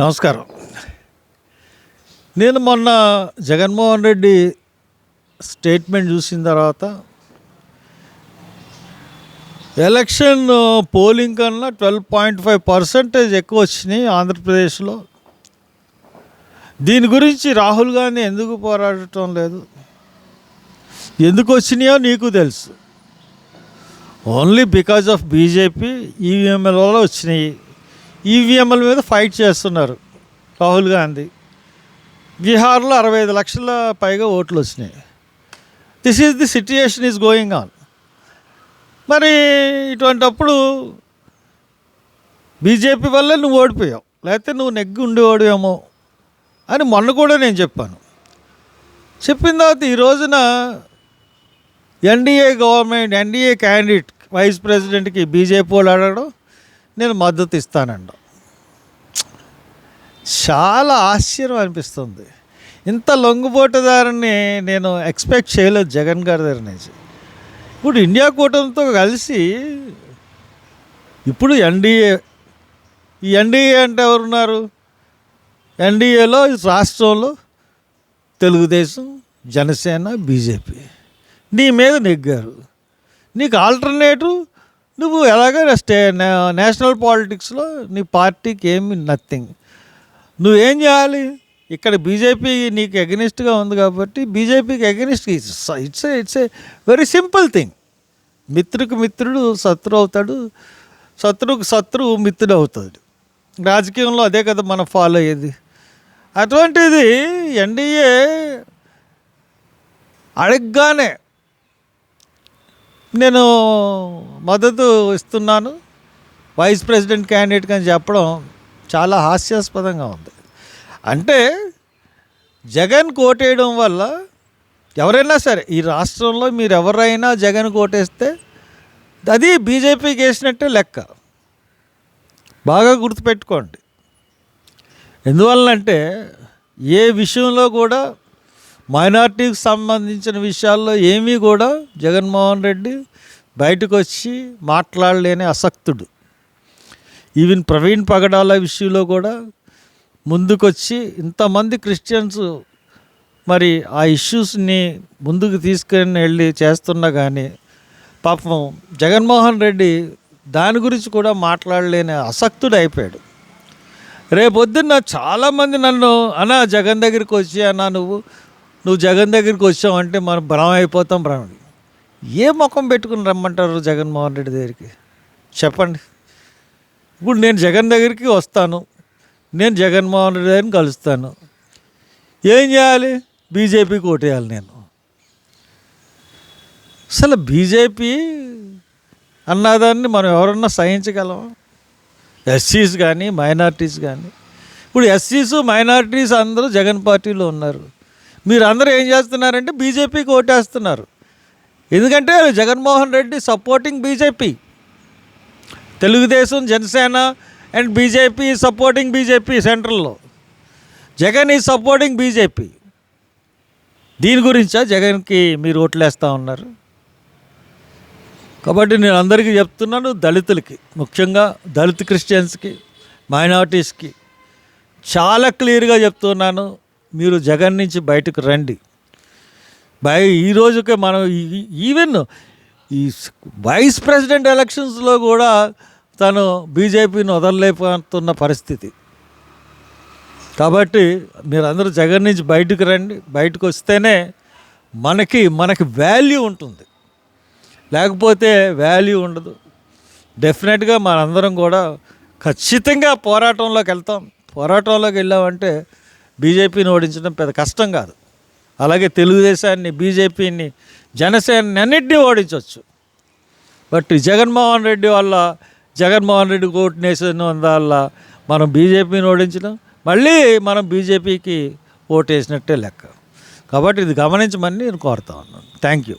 నమస్కారం. నేను మొన్న జగన్మోహన్ రెడ్డి స్టేట్మెంట్ చూసిన తర్వాత ఎలక్షన్ పోలింగ్ కన్నా ట్వెల్వ్ పాయింట్ ఫైవ్ పర్సెంటేజ్ ఎక్కువ వచ్చినాయి ఆంధ్రప్రదేశ్లో. దీని గురించి రాహుల్ గాంధీ ఎందుకు పోరాడటం లేదు? ఎందుకు వచ్చినాయో నీకు తెలుసు. ఓన్లీ బికాజ్ ఆఫ్ బీజేపీ ఈవీఎంఎల్ వల్ల వచ్చినాయి. ఈవీఎంఎల్ మీద ఫైట్ చేస్తున్నారు రాహుల్ గాంధీ. బీహార్లో అరవై ఐదు లక్షల పైగా ఓట్లు వచ్చినాయి. This is the situation is going on మరి ఇటువంటప్పుడు బీజేపీ వల్లే నువ్వు ఓడిపోయావు లేకపోతే నువ్వు నెగ్గి ఉండేవాడేమో అని మొన్న కూడా నేను చెప్పాను. చెప్పిన తర్వాత ఈ రోజున NDA government NDA candidate vice ప్రెసిడెంట్కి BJP వాళ్ళు అడగడం నేను మద్దతు ఇస్తానండ. చాలా ఆశ్చర్యం అనిపిస్తుంది. ఇంత లొంగుబోటుదారిని నేను ఎక్స్పెక్ట్ చేయలేదు జగన్ గారి దగ్గర నుంచి. ఇప్పుడు ఇండియా కూటమితో కలిసి ఇప్పుడు ఎన్డీఏ ఈ ఎన్డీఏ అంటే ఎవరున్నారు? ఎన్డీఏలో రాష్ట్రంలో తెలుగుదేశం జనసేన బీజేపీ. నీ మీద నెగ్గారు. నీకు ఆల్టర్నేటివ్ నువ్వు ఎలాగైనా స్టే నేషనల్ పాలిటిక్స్లో నీ పార్టీకి ఏమి నథింగ్. నువ్వేం చేయాలి? ఇక్కడ బీజేపీ నీకు ఎగనిస్ట్గా ఉంది కాబట్టి బీజేపీకి against it's it's a very simple thing. మిత్రుకు మిత్రుడు శత్రు అవుతాడు. శత్రువుకు శత్రువు మిత్రుడు అవుతాడు. రాజకీయంలో అదే కదా మనం ఫాలో అయ్యేది. అటువంటిది ఎన్డీఏ అడగగానే నేను మద్దతు ఇస్తున్నాను. వైస్ ప్రెసిడెంట్ క్యాండిడేట్కి అని చెప్పడం చాలా హాస్యాస్పదంగా ఉంది. అంటే జగన్ కోటేయడం వల్ల ఎవరైనా సరే ఈ రాష్ట్రంలో మీరు ఎవరైనా జగన్ కోటేస్తే అది బీజేపీకి వేసినట్టే లెక్క. బాగా గుర్తుపెట్టుకోండి. ఎందువల్లంటే ఏ విషయంలో కూడా మైనార్టీకి సంబంధించిన విషయాల్లో ఏమీ కూడా జగన్మోహన్ రెడ్డి బయటకు వచ్చి మాట్లాడలేని అసక్తుడు. ఈవెన్ ప్రవీణ్ పగడాల విషయంలో కూడా ముందుకొచ్చి ఇంతమంది క్రిస్టియన్స్ మరి ఆ ఇష్యూస్ని ముందుకు తీసుకుని వెళ్ళి చేస్తున్నా కానీ పాపం జగన్మోహన్ రెడ్డి దాని గురించి కూడా మాట్లాడలేని అసక్తుడు అయిపోయాడు. రేపొద్దున్న చాలామంది నన్ను అన్నా జగన్ దగ్గరికి వచ్చి అన్నా నువ్వు నువ్వు జగన్ దగ్గరికి వచ్చావంటే మనం భ్రమ అయిపోతాం భ్రమడి ఏ ముఖం పెట్టుకుని రమ్మంటారు జగన్మోహన్ రెడ్డి దగ్గరికి? చెప్పండి. ఇప్పుడు నేను జగన్ దగ్గరికి వస్తాను. నేను జగన్మోహన్ రెడ్డి గారిని కలుస్తాను. ఏం చేయాలి? బీజేపీకి ఓటేయాలి నేను. అసలు బీజేపీ అన్నదాన్ని మనం ఎవరన్నా సహించగలం ఎస్సీస్ కానీ మైనార్టీస్ కానీ. ఇప్పుడు ఎస్సీస్ మైనార్టీస్ అందరూ జగన్ పార్టీలో ఉన్నారు. మీరు అందరూ ఏం చేస్తున్నారంటే బీజేపీకి ఓటేస్తున్నారు. ఎందుకంటే Jaganmohan Reddy supporting BJP. Telugu Desam Janasena and BJP supporting BJP సెంట్రల్లో. జగన్ ఈ సపోర్టింగ్ బీజేపీ. దీని గురించా జగన్కి మీరు ఓట్లేస్తూ ఉన్నారు? కాబట్టి నేను అందరికీ చెప్తున్నాను దళితులకి ముఖ్యంగా దళిత క్రిస్టియన్స్కి మైనారిటీస్కి. చాలా క్లియర్గా చెప్తున్నాను. మీరు జగన్ నుంచి బయటకు రండి. బై ఈ రోజుకే మనం ఈవెన్ ఈ వైస్ ప్రెసిడెంట్ ఎలక్షన్స్లో కూడా తను బీజేపీని వదలలేకపోతున్న పరిస్థితి. కాబట్టి మీరందరూ జగన్ నుంచి బయటకు రండి బయటకు వస్తేనే మనకి మనకి వాల్యూ ఉంటుంది. లేకపోతే వాల్యూ ఉండదు. డెఫినెట్గా మనందరం కూడా ఖచ్చితంగా పోరాటంలోకి వెళ్తాం. పోరాటంలోకి వెళ్ళామంటే బీజేపీని ఓడించడం పెద్ద కష్టం కాదు. అలాగే తెలుగుదేశాన్ని బీజేపీని జనసేనని అన్నింటినీ ఓడించవచ్చు. బట్ జగన్మోహన్ రెడ్డి వల్ల జగన్మోహన్ రెడ్డి ఓటునేసిన వల్ల మనం బీజేపీని ఓడించడం మళ్ళీ మనం బీజేపీకి ఓటేసినట్టే లెక్క. కాబట్టి ఇది గమనించమని నేను కోరుతా ఉన్నాను. Thank you